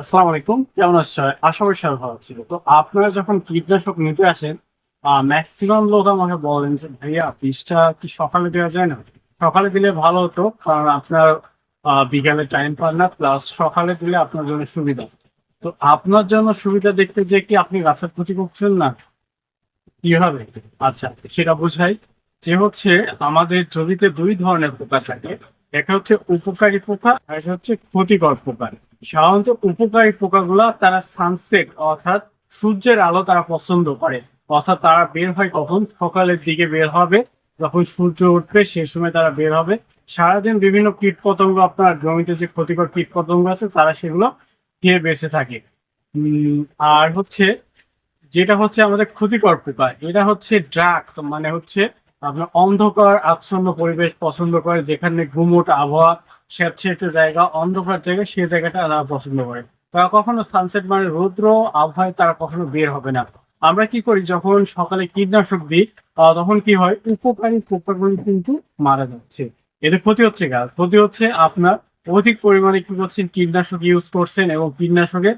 আসসালামু আলাইকুম। কেমন আছো আশা করি সবাই ভালো ছিল তো আপনারা যখন কীটনাশক নিতে আসেন ম্যাক্সিমাম লোক আমাকে বলেন যে, ভাইয়া বিষটা কি সকালে দেওয়া যায় না? সকালে দিলে ভালো হতো, কারণ আপনার বিকালে টাইম পান না প্লাস সকালে দিলে আপনার জন্য সুবিধা। তো আপনার জন্য সুবিধা দেখতে যে কি আপনি গাছের ক্ষতি করছেন না? কীভাবে? আচ্ছা সেটা বোঝাই। যে হচ্ছে, আমাদের জমিতে দুই ধরনের পোকা থাকে। একটা হচ্ছে উপকারী পোকা, আর একটা হচ্ছে ক্ষতিকর পোকা। সাধারণত উপকারী পোকাগুলা তারা সানসেট অর্থাৎ সূর্যের আলো তারা পছন্দ করে। অর্থাৎ তারা বের হয় কখন? সকালের দিকে বের হবে, যখন সূর্য উঠবে সেই সময় তারা বের হবে। সারাদিন বিভিন্ন কীট পতঙ্গ আপনার জমিতে যে ক্ষতিকর কীট পতঙ্গ আছে, তারা সেগুলো খেয়ে বেঁচে থাকে। আর হচ্ছে, যেটা হচ্ছে আমাদের ক্ষতিকর পোকা, এটা হচ্ছে ড্রাক মানে হচ্ছে আপনার অন্ধকার, আচ্ছন্ন পরিবেশ পছন্দ করে, যেখানে গুমোট আবহাওয়া স্যাঁতস্যাঁতে জায়গা, অন্ধকার জায়গা সেই জায়গাটা তারা পছন্দ করে। তারা কখনো সানসেট মানে রৌদ্র, আবহাওয়ায় তারা কখনো বের হবে না। আমরা কি করি, যখন সকালে কীটনাশক দিই তখন কি হয়, উপকারী পোকাগুলি কিন্তু মারা যাচ্ছে। এতে ক্ষতি হচ্ছে গাছ ক্ষতি হচ্ছে আপনার অধিক পরিমাণে কি করছেন, কীটনাশক ইউজ করছেন এবং কীটনাশকের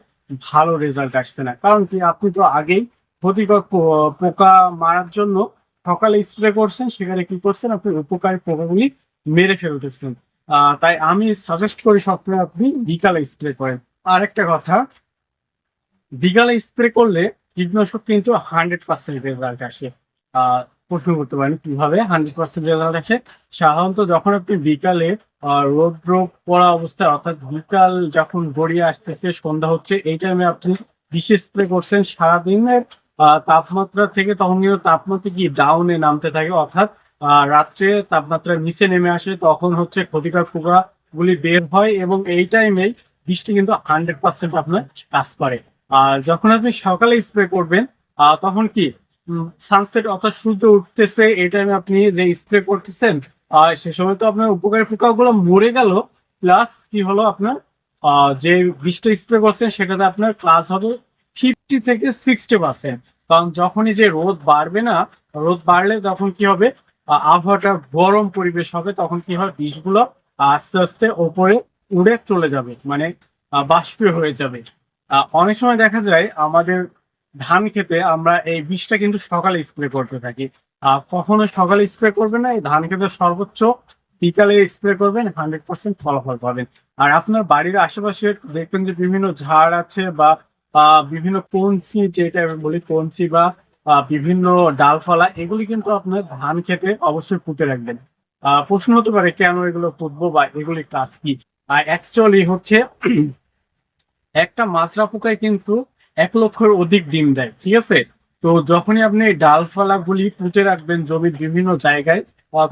ভালো রেজাল্ট আসছে না। কারণ কি, আপনি তো আগেই ক্ষতিকর পোকা মারার জন্য সকালে স্প্রে করছেন, সেখানে কি করছেন, আপনি উপকারী পোকাগুলি মেরে ফেলতেছেন। তাই আমি সাজেস্ট করি সবসময় আপনি বিকালে স্প্রে করেন। আরেকটা কথা বিকালে স্প্রে করলে কীটনাশক কিন্তু হান্ড্রেড পার্সেন্ট রেজাল্ট আসে। প্রশ্ন করতে পারেন কীভাবে হান্ড্রেড পার্সেন্ট রেজাল্ট আসে? সাধারণত যখন আপনি বিকালে আহ, রৌদ্র পড়া অবস্থায় অর্থাৎ বিকাল যখন গড়িয়ে আসতেছে সন্ধ্যা হচ্ছে এই টাইমে আপনি বিশেষ স্প্রে করছেন সারাদিনের তাপমাত্রা থেকে তখন কিন্তু তাপমাত্রা কি ডাউনে নামতে থাকে অর্থাৎ রাত্রে তাপমাত্রা নিচে নেমে আসে, তখন হচ্ছে ক্ষতিকর পোকা গুলি বের হয় এবং এই টাইমে বৃষ্টি কিন্তু হান্ড্রেড পার্সেন্ট আপনার কাজ করে। আর যখন আপনি সকালে স্প্রে করবেন তখন কি সানসেট অর্থাৎ সূর্য উঠতেছে, এই টাইমে আপনি যে স্প্রে করতেছেন সে সময় তো আপনার উপকারী পোকাগুলো মরে গেল প্লাস কি হলো আপনার যে বৃষ্টি স্প্রে করছেন, সেটাতে আপনার ক্লাস হবে ফিফটি থেকে সিক্সটি পার্সেন্ট কারণ যখনই যে রোদ বাড়বে না, রোদ বাড়লে তখন কি হবে আবহাওয়াটা গরম পরিবেশ হবে, তখন কি হবে বিষগুলো আস্তে আস্তে ওপরে উড়ে চলে যাবে মানে বাষ্পীয় হয়ে যাবে। অনেক সময় দেখা যায়, আমাদের ধান খেতে আমরা এই বিষটা কিন্তু সকালে স্প্রে করতে থাকি। কখনো সকালে স্প্রে করবেন না, এই ধান খেতে সর্বোচ্চ বিকালে স্প্রে করবেন, হান্ড্রেড পার্সেন্ট ফলাফল পাবেন। আর আপনার বাড়ির আশেপাশে দেখবেন যে বিভিন্ন ঝাড় আছে বা বিভিন্ন কঞ্চি যেটা বলি কঞ্চি বা বিভিন্ন ডালপালা এগুলি কিন্তু আপনার ধান খেতে অবশ্যই পুঁতে রাখবেন। প্রশ্ন হতে পারে কেন এগুলো পুঁতবো বা এগুলি কাজ কি? আর অ্যাকচুয়ালি হচ্ছে, একটা মাজরা পোকায় কিন্তু এক লক্ষের অধিক ডিম দেয়, ঠিক আছে? তো যখনই আপনি এই ডালপালাগুলি পুঁতে রাখবেন জমির বিভিন্ন জায়গায়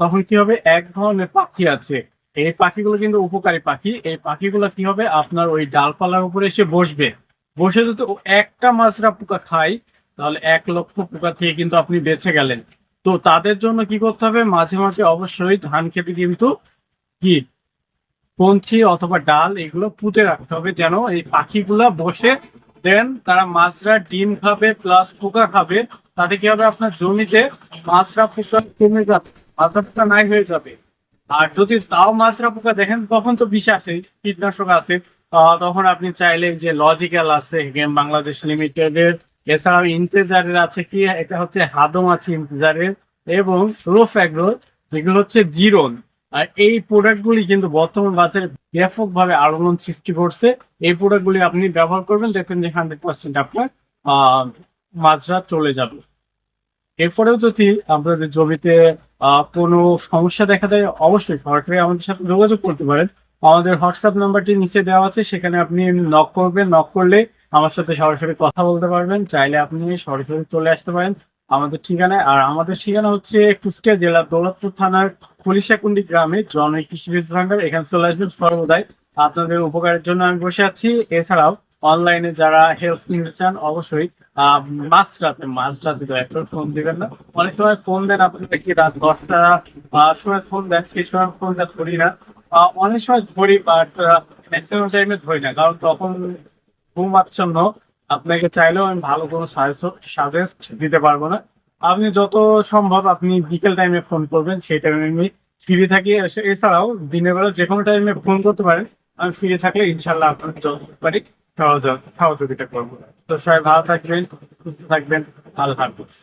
তখন কি হবে? এক ধরনের পাখি আছে। এই পাখিগুলো কিন্তু উপকারী পাখি। এই পাখিগুলো কি হবে? আপনার ওই ডালপালার উপরে এসে বসবে। বসে যদি একটা মাজরা পোকা খায় তাহলে এক লক্ষ পোকা থেকে কিন্তু আপনি বেঁচে গেলেন। তো তাদের জন্য কি করতে হবে? মাঝে মাঝে অবশ্যই ধান খেতে কিন্তু কি? কঞ্চি অথবা ডাল, এগুলো পুঁতে রাখতে হবে যেন এই পাখিগুলা বসে দেন, তারা মাছরা ডিম খাবে প্লাস পোকা খাবে, তাতে কি হবে? আপনার জমিতে মাছরা পোকা কমে যাবে পোকা নাই হয়ে যাবে। আর যদি তাও মাছরা পোকা দেখেন, তখন তো বিষ আছে কীটনাশক আছে। তখন আপনি চাইলে যে লজিক্যাল আছে গেম বাংলাদেশ লিমিটেডের এছাড়াও ইন্তেজারের আছে কি? এটা হচ্ছে হাদম আছে ইন্তেজারের এবং রোফ অ্যাগ্রো যেগুলো হচ্ছে জিরোন। আর এই প্রোডাক্টগুলি কিন্তু বর্তমান বাজারে ব্যাপকভাবে আলোড়ন সৃষ্টি করছে। এই প্রোডাক্টগুলি আপনি ব্যবহার করবেন, দেখবেন যে হান্ড্রেড পার্সেন্ট আপনার মাজরা চলে যাবে। এরপরেও যদি আপনাদের জমিতে কোনো সমস্যা দেখা দেয়, অবশ্যই সরাসরি আমাদের সাথে যোগাযোগ করতে পারেন। আমাদের হোয়াটসঅ্যাপ নাম্বারটি নিচে দেওয়া আছে, সেখানে আপনি নক করবেন। নক করলে আমার সাথে সরাসরি কথা বলতে পারবেন, চাইলে আপনি সরাসরি চলে আসতে পারেন আমাদের ঠিকানায়। আর আমাদের ঠিকানা হচ্ছে কুষ্টিয়া জেলার দৌলতপুর থানার পুলিশাকুন্ডি গ্রামে, জনৈক কৃষি বীজ ভান্ডার। এখানে চলে আসবেন সর্বদাই। আপনাদের উপকারের জন্য আমি বসে আছি। এছাড়াও অনলাইনে যারা হেল্প নিতে চান, অবশ্যই মাঝরাতে মাঝরাতে দয়া একটা ফোন দিবেন না। অনেক সময় ফোন দেন, আপনি দেখি রাত দশটা সময় ফোন দেন, সেই সময় ফোন দেন ধরি না। অনেক সময় ধরি বাট ম্যাক্সিমাম টাইমে ধরি না। কারণ তখন আপনাকে চাইলেও আমি ভালো কোনো সাজেস্ট দিতে পারব না। আপনি যত সম্ভব আপনি বিকেল টাইমে ফোন করবেন, সেই টাইমে আমি ফ্রি থাকি। এছাড়াও দিনের বেলা যে কোনো টাইমে ফোন করতে পারেন, আমি ফ্রি থাকলে ইনশাল্লাহ আপনার পারি সহযোগিতা করব। তো সবাই ভালো থাকবেন, সুস্থ থাকবেন, আল্লাহ হাফিজ।